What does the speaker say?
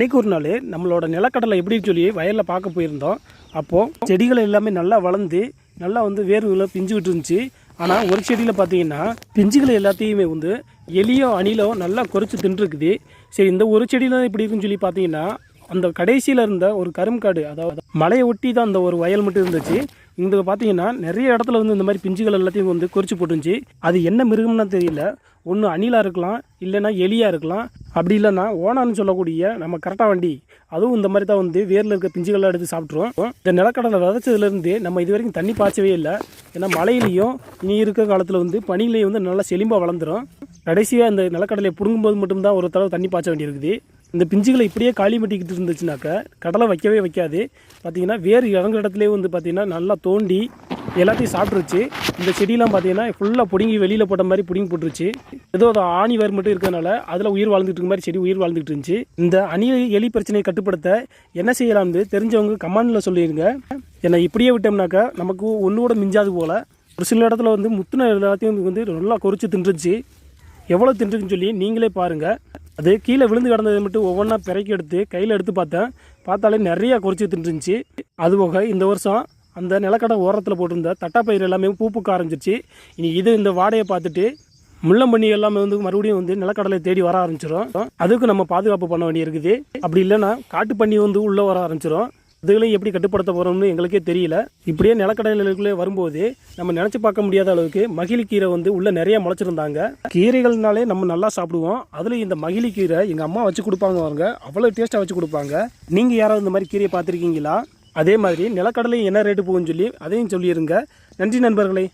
இன்னைக்கு ஒரு நாள் நம்மளோட நிலக்கடலை எப்படின்னு சொல்லி வயலில் பார்க்க போயிருந்தோம். அப்போது செடிகள் எல்லாமே நல்லா வளர்ந்து நல்லா வந்து வேர்வுகளை பிஞ்சுக்கிட்டு இருந்துச்சு ஆனால் ஒரு செடியில் பார்த்தீங்கன்னா பிஞ்சுகளை எல்லாத்தையுமே வந்து எலியோ அணிலோ நல்லா குறைச்சி தின்றுருக்குது. சரி இந்த ஒரு செடியில் இப்படி இருக்குன்னு சொல்லி பார்த்தீங்கன்னா அந்த கடைசியில் இருந்த ஒரு கரும்காடு அதாவது மலையை ஒட்டி தான் அந்த ஒரு வயல் மட்டும் இருந்துச்சு. இங்கே பார்த்தீங்கன்னா நிறைய இடத்துல வந்து இந்த மாதிரி பிஞ்சுகள் எல்லாத்தையும் வந்து குறிச்சு போட்டுருந்துச்சு. அது என்ன மிருகம்னா தெரியல. ஒன்று அணிலாக இருக்கலாம் இல்லைன்னா எலியாக இருக்கலாம். அப்படி இல்லைன்னா ஓனான்னு சொல்லக்கூடிய நம்ம கரெக்டாக வண்டி. அதுவும் இந்த மாதிரி தான் வந்து வேரில் இருக்க பிஞ்சுகள்லாம் எடுத்து சாப்பிட்ருவோம் இந்த நிலக்கடலை விதைச்சதுலேருந்து நம்ம இது வரைக்கும் தண்ணி பாய்ச்சவே இல்லை. ஏன்னா மழையிலையும் இனி இருக்க காலத்தில் வந்து பனிலையும் வந்து நல்லா செழிம்பாக வளர்ந்துரும். கடைசியாக இந்த நிலக்கடலையை பிடுங்கும்போது மட்டும்தான் ஒரு தடவை தண்ணி பாய்ச்ச வேண்டியிருக்குது. இந்த பிஞ்சுகளை இப்படியே காலி மட்டிக்கிட்டு இருந்துச்சுனாக்க கடலை வைக்கவே வைக்காது. பார்த்தீங்கன்னா வேறு இறங்குற இடத்துலேயே வந்து பார்த்திங்கன்னா நல்லா தோண்டி எல்லாத்தையும் சாப்பிட்ருச்சு இந்த செடியெலாம் பார்த்தீங்கன்னா ஃபுல்லாக பிடுங்கி வெளியில் போட்ட மாதிரி பிடுங்கி போட்டுருச்சு. ஏதோ அது ஆணி வேர் மட்டும் இருக்கிறதுனால அதில் உயிர் வாழ்ந்துட்டு இருக்க மாதிரி செடி உயிர் வாழ்ந்துட்டு இருந்துச்சு. இந்த அணி எலி பிரச்சனையை கட்டுப்படுத்த என்ன செய்யலாம்னு தெரிஞ்சவங்க கமாண்டில் சொல்லிடுங்க ஏன்னா இப்படியே விட்டோம்னாக்கா நமக்கு ஒன்று கூட மிஞ்சாது போல். ஒரு சில இடத்துல வந்து முத்துன எல்லாத்தையும் வந்து நல்லா கொறிச்சு தின்றுச்சு. எவ்வளோ தின்றுக்குன்னு சொல்லி நீங்களே பாருங்கள் அது கீழே விழுந்து கிடந்ததை மட்டும் ஒவ்வொன்றா பிறக்கி எடுத்து கையில் எடுத்து பார்த்தேன். பார்த்தாலே நிறையா குறைச்சி தின்றுச்சு. அது போக இந்த வருஷம் அந்த நிலக்கடை ஓரத்தில் போட்டிருந்த தட்டாப்பயிர் எல்லாமே பூ பூக்க ஆரம்பிச்சிருச்சு. இனி இது இந்த வாடையை பார்த்துட்டு முள்ளம்பண்ணி எல்லாமே வந்து மறுபடியும் வந்து நிலக்கடலை தேடி வர ஆரம்பிச்சிடும் அதுக்கு நம்ம பாதுகாப்பு பண்ண வேண்டியிருக்குது. அப்படி இல்லைன்னா காட்டு பண்ணி வந்து உள்ளே வர ஆரம்பிச்சிடும் இதுகளையும் எப்படி கட்டுப்படுத்த போகிறோம்னு எங்களுக்கே தெரியல. இப்படியே நிலக்கடலைகளுக்குள்ளே வரும்போது நம்ம நினச்சி பார்க்க முடியாத அளவுக்கு மகிழி கீரை வந்து உள்ளே நிறைய முளைச்சிருந்தாங்க. கீரைகள்னாலே நம்ம நல்லா சாப்பிடுவோம். அதில் இந்த மகிழி கீரை எங்கள் அம்மா வச்சு கொடுப்பாங்க அவங்க அவ்வளோ டேஸ்ட்டாக வச்சு கொடுப்பாங்க. நீங்கள் யாராவது இந்த மாதிரி கீரையை பார்த்துருக்கீங்களா? அதே மாதிரி நிலக்கடலையும் என்ன ரேட்டு போகும்னு சொல்லி அதையும் சொல்லிடுங்க நன்றி நண்பர்களே.